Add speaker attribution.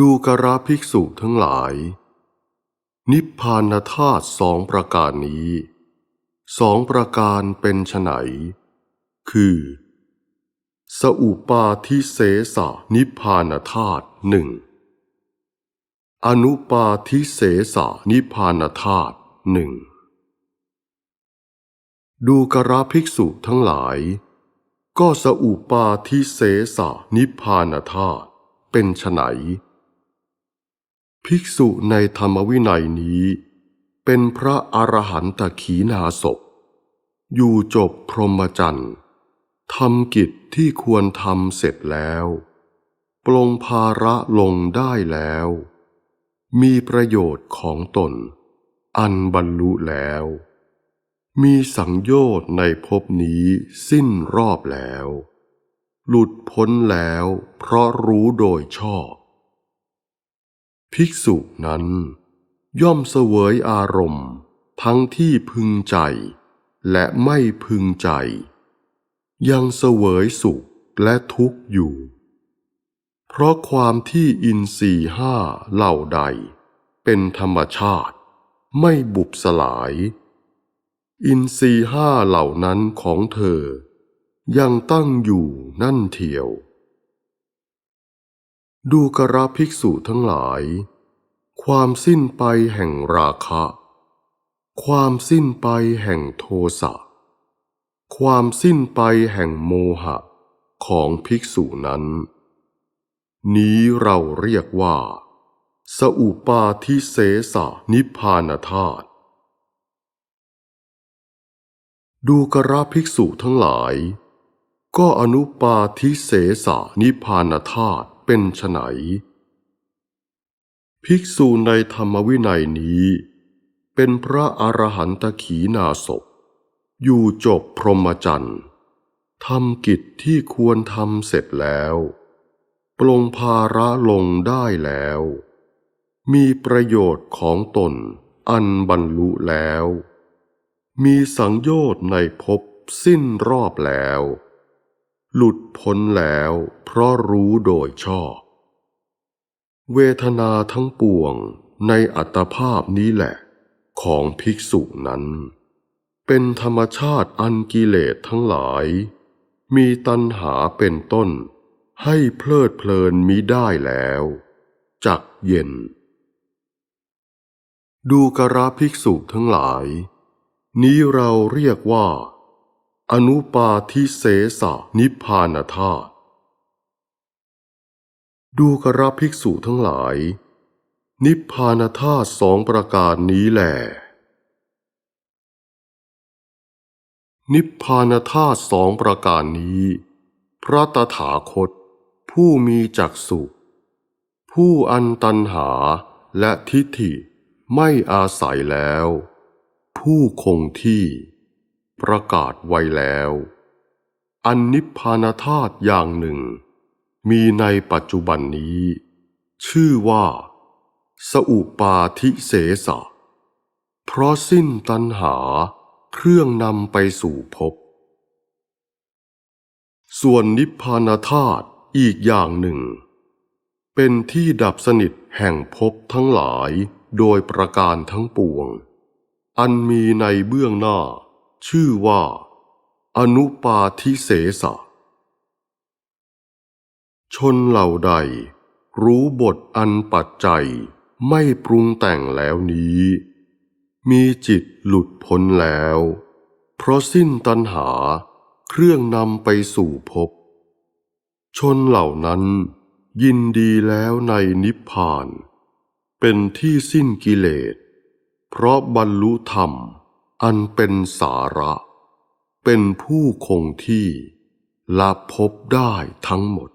Speaker 1: ดูกระภิกษุทั้งหลาย นิพพานธาตุสองประการนี้สองประการเป็นไฉนคือ สอุปาทิเสสะนิพพานธาตุหนึ่งอนุปาทิเสสะนิพพานธาตุหนึ่งดูกระภิกษุทั้งหลาย ก็สอุปาทิเสสะนิพพานธาตุเป็นไฉน ภิกษุในธรรมวินัยนี้ เป็นพระอรหันตขีนาศพอยู่จบพรหมจรรย์ทำกิจที่ควรทำเสร็จแล้ว ปลงภาระลงได้แล้ว มีประโยชน์ของตน อันบรรลุแล้ว มีสังโยชน์ในภพนี้สิ้นรอบแล้ว หลุดพ้นแล้วเพราะรู้โดยชอบ ภิกษุนั้น ย่อมเสวยอารมณ์ ทั้งที่พึงใจ และไม่พึงใจ ยังเสวยสุขและทุกข์อยู่ เพราะความที่อินทรีห้าเหล่าใด เป็นธรรมชาติ ไม่บุบสลาย อินทรีห้าเหล่านั้นของเธอ ยังตั้งอยู่นั่นเทียว ดูกระภิกษุทั้งหลาย ความสิ้นไปแห่งราคะ ความสิ้นไปแห่งโทสะ ความสิ้นไปแห่งโมหะของภิกษุนั้น นี้เราเรียกว่า สอุปาทิเสสนิพพานธาตุดูกระภิกษุทั้งหลาย ก็อนุปาทิเสสนิพพานธาตุ เป็นไฉนภิกษุในธรรมวินัยนี้ เป็นพระอรหันตขีนาศพอยู่จบพรหมจรรย์ทำกิจที่ควรทำเสร็จแล้วปลงภาระลงได้แล้ว มีประโยชน์ของตนอันบรรลุแล้ว มีสังโยชน์ในภพสิ้นรอบแล้ว หลุดพ้นแล้วเพราะรู้โดยชอบ เวทนาทั้งปวงในอัตภาพนี้แหละ ของภิกษุนั้น เป็นธรรมชาติอันกิเลสทั้งหลาย มีตัณหาเป็นต้น ให้เพลิดเพลินมิได้แล้วจักเย็น ดูกระภิกษุทั้งหลาย นี้เราเรียกว่า อนุปาทิเสสนิพพานธาตุดูกระภิกษุทั้งหลาย นิพพานธาตุสองประการนี้แหลนิพพานธาตุสองประการนี้ พระตถาคต ผู้มีจักสุผู้อันตันหาและทิฏฐิไม่อาศัยแล้ว ผู้คงที่ ประกาศไว้แล้ว อันนิพพานธาตุอย่างหนึ่ง มีในปัจจุบันนี้ ชื่อว่า สอุปาทิเสสะ เพราะสิ้นตัณหาเครื่องนำไปสู่ภพส่วนนิพพานธาตุอีกอย่างหนึ่ง เป็นที่ดับสนิทแห่งภพทั้งหลายโดยประการทั้งปวง อันมีในเบื้องหน้า ชื่อว่า อนุปาทิเสสะ ชนเหล่าใด รู้บทอันปัจจัยไม่ปรุงแต่งแล้วนี้ มีจิตหลุดพ้นแล้ว เพราะสิ้นตัณหาเครื่องนำไปสู่ภพชนเหล่านั้นยินดีแล้วในนิพพาน เป็นที่สิ้นกิเลส เพราะบรรลุธรรม อันเป็นสาระ เป็นผู้คงที่ละพบได้ทั้งหมด